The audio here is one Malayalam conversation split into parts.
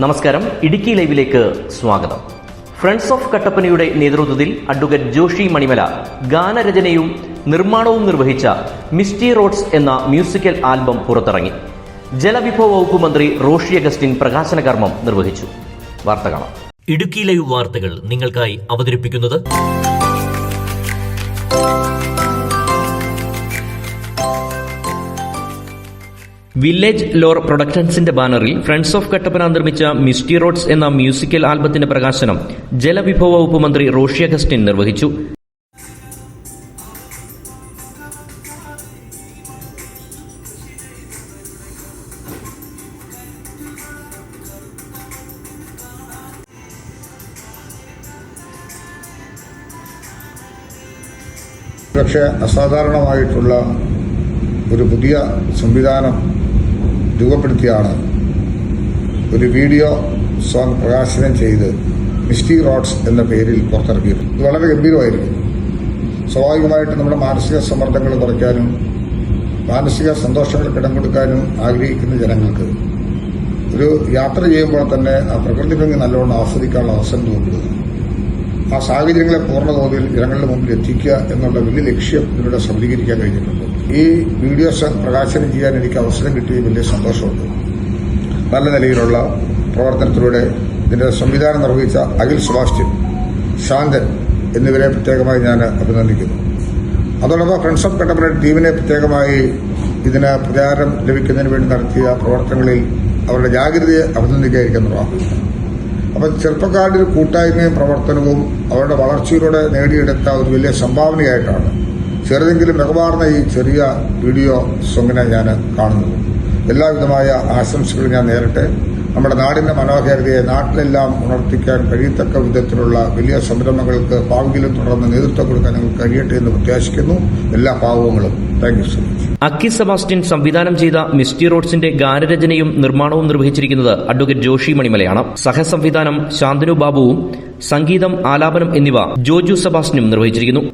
നമസ്കാരം. ഇടുക്കി ലൈവിലേക്ക് സ്വാഗതം. ഫ്രണ്ട്സ് ഓഫ് കട്ടപ്പനയുടെ നേതൃത്വത്തിൽ അഡ്വക്കേറ്റ് ജോഷി മണിമല ഗാനരചനയും നിർമ്മാണവും നിർവഹിച്ച മിസ്റ്റി റോഡ്സ് എന്ന മ്യൂസിക്കൽ ആൽബം പുറത്തിറങ്ങി. ജലവിഭവ വകുപ്പ് മന്ത്രി റോഷി അഗസ്റ്റിൻ പ്രകാശന കർമ്മം നിർവഹിച്ചു. വാർത്ത കാണാം. ഇടുക്കി ലൈവ് വാർത്തകൾ നിങ്ങൾക്കായി അവതരിപ്പിക്കുന്നത് വില്ലേജ് ലോർ പ്രൊഡക്ഷൻസിന്റെ ബാനറിൽ ഫ്രണ്ട്സ് ഓഫ് കട്ടപ്പന നിർമ്മിച്ച മിസ്റ്റി റോഡ്സ് എന്ന മ്യൂസിക്കൽ ആൽബത്തിന്റെ പ്രകാശനം ജലവിഭവ വകുപ്പ് മന്ത്രി റോഷി അഗസ്റ്റിൻ നിർവഹിച്ചു. പക്ഷേ അസാധാരണമായിട്ടുള്ള ഒരു പുതിയ സംവിധാനം രൂപപ്പെടുത്തിയാണ് ഒരു വീഡിയോ സോങ് പ്രകാശനം ചെയ്ത് മിസ്റ്റി റോഡ്സ് എന്ന പേരിൽ പുറത്തിറക്കിയത്. ഇത് വളരെ ഗംഭീരമായിരുന്നു സ്വാഭാവികമായിട്ട് നമ്മുടെ മാനസിക സമ്മർദ്ദങ്ങൾ കുറയ്ക്കാനും മാനസിക സന്തോഷങ്ങൾക്ക് ഇടം കൊടുക്കാനും ആഗ്രഹിക്കുന്ന ജനങ്ങൾക്ക് ഒരു യാത്ര ചെയ്യുമ്പോൾ തന്നെ ആ പ്രകൃതി ഭംഗി നല്ലോണം ആസ്വദിക്കാനുള്ള അവസരം തോന്നുന്നത്. ആ സാഹചര്യങ്ങളെ പൂർണ തോതിൽ ജനങ്ങളുടെ മുമ്പിൽ എത്തിക്കുക എന്നുള്ള വലിയ ലക്ഷ്യം ഇതിലൂടെ സഫലീകരിക്കാൻ കഴിഞ്ഞിട്ടുണ്ട്. ഈ വീഡിയോസ് പ്രകാശനം ചെയ്യാൻ എനിക്ക് അവസരം കിട്ടിയ വലിയ സന്തോഷമുണ്ട്. നല്ല നിലയിലുള്ള പ്രവർത്തനത്തിലൂടെ ഇതിന്റെ സംവിധാനം നിർവഹിച്ച അഖിൽ സുഭാഷ്ടിൻ ശാന്തൻ എന്നിവരെ പ്രത്യേകമായി ഞാൻ അഭിനന്ദിക്കുന്നു. അതോടൊപ്പം ഫ്രണ്ട്സ് ഓഫ് കട്ടപ്പന ടീമിനെ പ്രത്യേകമായി ഇതിന് പ്രചാരം ലഭിക്കുന്നതിന് വേണ്ടി നടത്തിയ പ്രവർത്തനങ്ങളിൽ അവരുടെ ജാഗ്രതയെ അഭിനന്ദിക്കാതിരിക്കാൻ അപ്പം ചെറുപ്പക്കാരുടെ കൂട്ടായ്മയും പ്രവർത്തനവും അവരുടെ വളർച്ചയിലൂടെ നേടിയെടുത്ത ഒരു വലിയ സംഭാവനയായിട്ടാണ് ചെറുതെങ്കിലും മികവാർന്ന ഈ ചെറിയ വീഡിയോ സോങ്ങിനെ ഞാൻ കാണുന്നു. എല്ലാവിധമായ ആശംസകളും ഞാൻ നേരട്ടെ നമ്മുടെ നാടിന്റെ മനോഹാരിതയെ നാട്ടിലെല്ലാം ഉണർത്തിക്കാൻ കഴിയത്തക്ക വിധത്തിലുള്ള വലിയ സംരംഭങ്ങൾക്ക് ഭാവിയിലും തുടർന്ന് നേതൃത്വം കൊടുക്കാൻ ഞങ്ങൾക്ക് കഴിയട്ടെ എന്ന് പ്രത്യാശിക്കുന്നു. എല്ലാ ഭാവങ്ങളും thank you so much Akki Sebastian സംവിധാനം ചെയ്ത മിസ്റ്റി റോഡ്സിന്റെ ഗാനരചനയും നിർമ്മാണവും നിർവഹിച്ചിരിക്കുന്നത് അഡ്വക്കേറ്റ് ജോഷി മണിമലയാണ്. സഹസംവിധാനം ശാന്തനു ബാബുവും സംഗീതം ആലാപനം എന്നിവ ജോജു സെബാസ്റ്റ്യനും നിർവഹിച്ചിരിക്കുന്നു.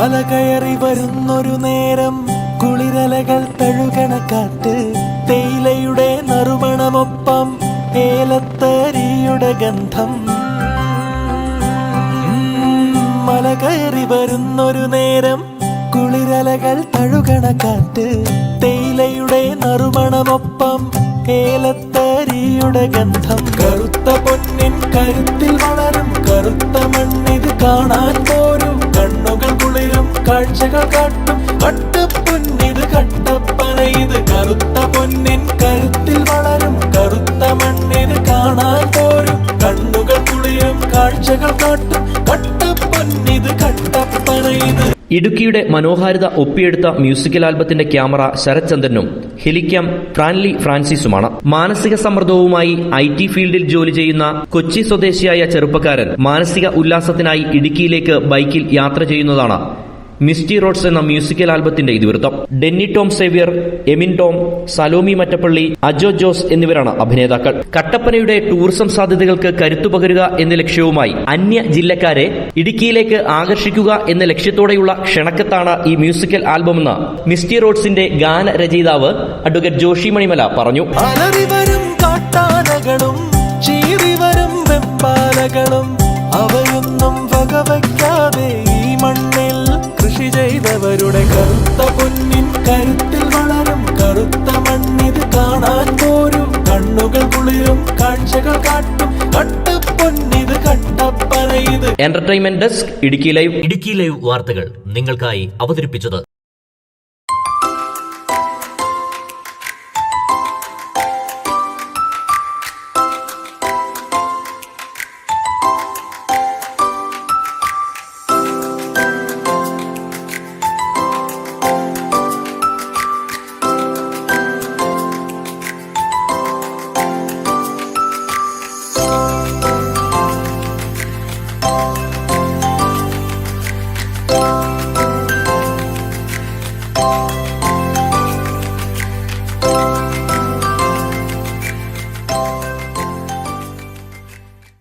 മല കയറി വരുന്നൊരു നേരം കുളിരലകൾ തഴുകണ കാറ്റ് തേയിലയുടെ നറുമണമൊപ്പം ഏലത്തരിയുടെ ഗന്ധം. മല കയറി വരുന്നൊരു നേരം കുളിരലകൾ തഴുകണ കാറ്റ് തേയിലയുടെ നറുമണമൊപ്പം ഏലത്തരിയുടെ ഗന്ധം. കറുത്ത പൊന്നിൻ കരുത്തിൽ വളരും കറുത്ത മണ്ണിത് കാണാൻ കുളിരും കാഴ്ചകൾ കാട്ടും കട്ടപ്പൊന്നിത് കട്ടപ്പന ഇത് കറുത്ത പൊന്നിൻ കരുത്തിൽ വളരും. കറുത്ത മണ്ണിന് കാണാൻ പോരും. കണ്ണുകൾ കുളിരും കാഴ്ചകൾ കാട്ടും. കട്ടപ്പൊന്നിത് കട്ടപ്പന ഇത് ഇടുക്കിയുടെ മനോഹാരിത ഒപ്പിയെടുത്ത മ്യൂസിക്കൽ ആൽബത്തിന്റെ ക്യാമറ ശരത് ചന്ദ്രനും ഹെലിക്യാം ഫ്രാൻലി ഫ്രാൻസിസുമാണ്. മാനസിക സമ്മർദ്ദവുമായി ഐ ടി ഫീൽഡിൽ ജോലി ചെയ്യുന്ന കൊച്ചി സ്വദേശിയായ ചെറുപ്പക്കാരൻ മാനസിക ഉല്ലാസത്തിനായി ഇടുക്കിയിലേക്ക് ബൈക്കിൽ യാത്ര ചെയ്യുന്നതാണ്. മിസ്റ്റി റോഡ്സ് എന്ന മ്യൂസിക്കൽ ആൽബത്തിന്റെ ഇതിവൃത്തം. ഡെന്നി ടോം സേവ്യർ എമിൻ ടോം സലോമി മറ്റപ്പള്ളി അജോ ജോസ് എന്നിവരാണ് അഭിനേതാക്കൾ. കട്ടപ്പനയുടെ ടൂറിസം സാധ്യതകൾക്ക് കരുത്തുപകരുക എന്ന ലക്ഷ്യവുമായി അന്യ ജില്ലക്കാരെ ഇടുക്കിയിലേക്ക് ആകർഷിക്കുക എന്ന ലക്ഷ്യത്തോടെയുള്ള ക്ഷണക്കത്താണ് ഈ മ്യൂസിക്കൽ ആൽബമെന്ന് മിസ്റ്റി റോഡ്സിന്റെ ഗാനരചയിതാവ് അഡ്വക്കേറ്റ് ജോഷി മണിമല പറഞ്ഞു. ചീറിവരും അവയൊന്നും ചെയ്തവരുടെ കറുത്ത പൊന്നിൻ കരുത്തിൽ വളരും. കറുത്ത മണ്ണിത് കാണാൻ പോരും. കണ്ണുകൾ കുളിരും കാഴ്ചകൾ കാട്ടും. കട്ടപ്പൊന്നിത് കട്ടപ്പനയിത് entertainment desk Idukki live Idukki live വാർത്തകൾ നിങ്ങൾക്കായി അവതരിപ്പിച്ചത്